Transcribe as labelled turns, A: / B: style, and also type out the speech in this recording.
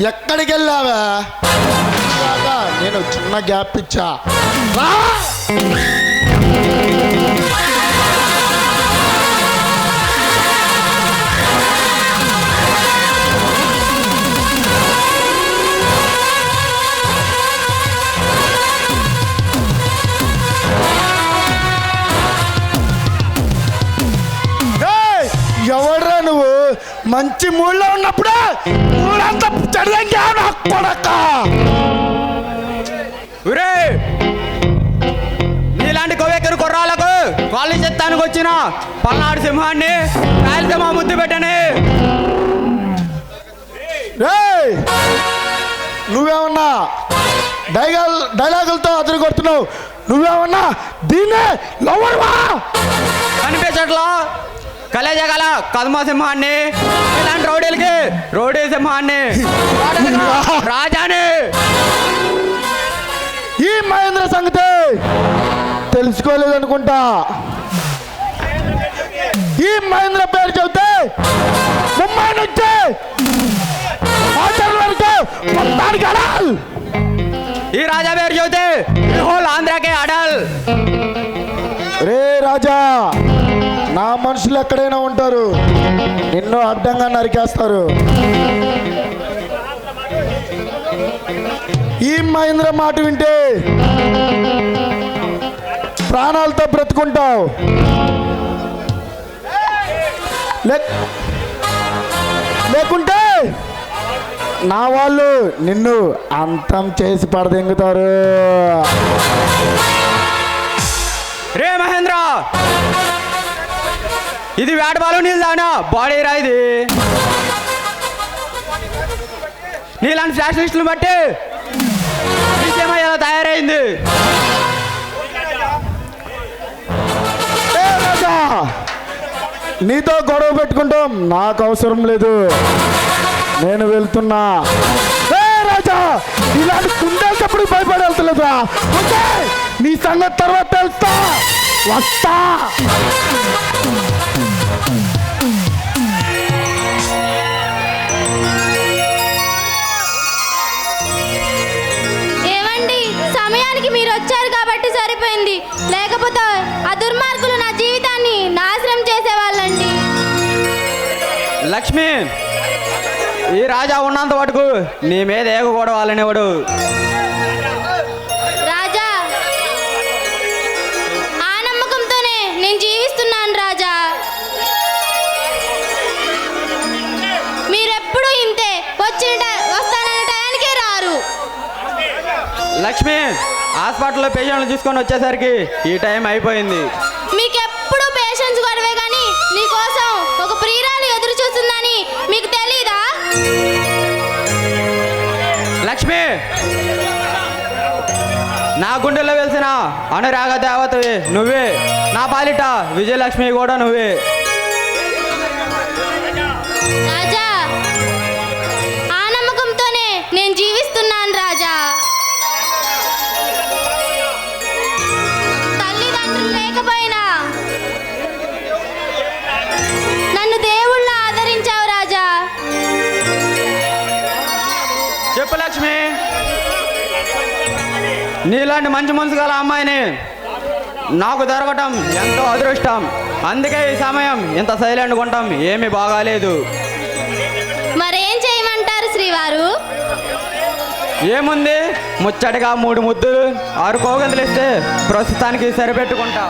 A: ఎక్కడికి వెళ్ళావా నేను చిన్న గ్యాప్ ఇచ్చా రా! మంచి మూడ్లో ఉన్నప్పుడే మూడంతా చెడదంగా నా కొడక.
B: ఒరే! నీలాంటి కొవ్వెక్కరు కుర్రాలకు కాలేజ్ చెత్తానికి వచ్చిన పల్నాడు సింహాన్ని రాయలసీమ ముద్దు పెట్టని.
A: రేయ్! నువ్వేమన్నా డైలాగ్ డైలాగులతో అదురు కొడుతున్నావు? నువ్వేమన్నా దీన్నే లవ్వడవా
B: కనిపించట్లా? కలేజ గల కదమ సింహాన్ని ఇలాంటి రౌడీలకి రౌడీ సింహాన్ని రాజాని!
A: ఈ మహేంద్ర సంగతి తెలుసుకోలేదనుకుంటా. ఈ మహేంద్ర పేరు చెబితే ముంబై నుంచి మొత్తానికి అడాల్.
B: ఈ రాజా పేరు చెబితే హోల్ ఆంధ్రాకే అడల్.
A: రే రాజా! నా మనుషులు ఎక్కడైనా ఉంటారు. నిన్ను అడ్డంగా నరికేస్తారు. ఈ మహేంద్ర మాట వింటే ప్రాణాలతో బ్రతుకుంటావు. లే- లేకుంటే నా వాళ్ళు నిన్ను అంతం చేసి పడదెంగుతారు.
B: రే మహేంద్ర! ఇది వేటబాలు నీళ్ళు తాగినా బాడీ రా ఇది. నీలాంటి ఫ్యాషనిస్టులు బట్టి విషయం తయారైంది?
A: నీతో గొడవ పెట్టుకుంటాం. నాకు అవసరం లేదు. నేను వెళ్తున్నా. రాజా ఇలాంటి కుండేటప్పుడు భయపడి వెళ్తలేదురా నీ సంగతి తర్వాత తెలుస్తా. వస్తా.
C: ఏమండి సమయానికి మీరు వచ్చారు కాబట్టి సరిపోయింది. లేకపోతే ఆ దుర్మార్గులు నా జీవితాన్ని నాశనం చేసేవాళ్ళండి.
B: లక్ష్మి ఈ రాజా ఉన్నంత వరకు నీ మీద ఏగకూడవాలనేవాడు లక్ష్మి హాస్పిటల్లో పేషెంట్లు చూసుకొని వచ్చేసరికి ఈ టైం అయిపోయింది.
C: మీకెప్పుడు పేషెన్స్ గొడవే కానీ నీకోసం ఒక ప్రియురాలు ఎదురు చూస్తుందని మీకు తెలీదా?
B: లక్ష్మి నా గుండెల్లో వెలిసిన అనురాగ దేవతవి నువ్వే. నా పాలిట విజయలక్ష్మి కూడా నువ్వే. నీలాంటి మంచి మనసు గల అమ్మాయిని నాకు దొరకటం ఎంతో అదృష్టం. అందుకే ఈ సమయం ఇంత సైలెంట్గా ఉంటాం ఏమీ బాగాలేదు.
C: మరేం చేయమంటారు శ్రీవారు?
B: ఏముంది? ముచ్చటగా మూడు ముద్దులు ఆరు కోగంతులు ఇస్తే ప్రస్తుతానికి సరిపెట్టుకుంటా.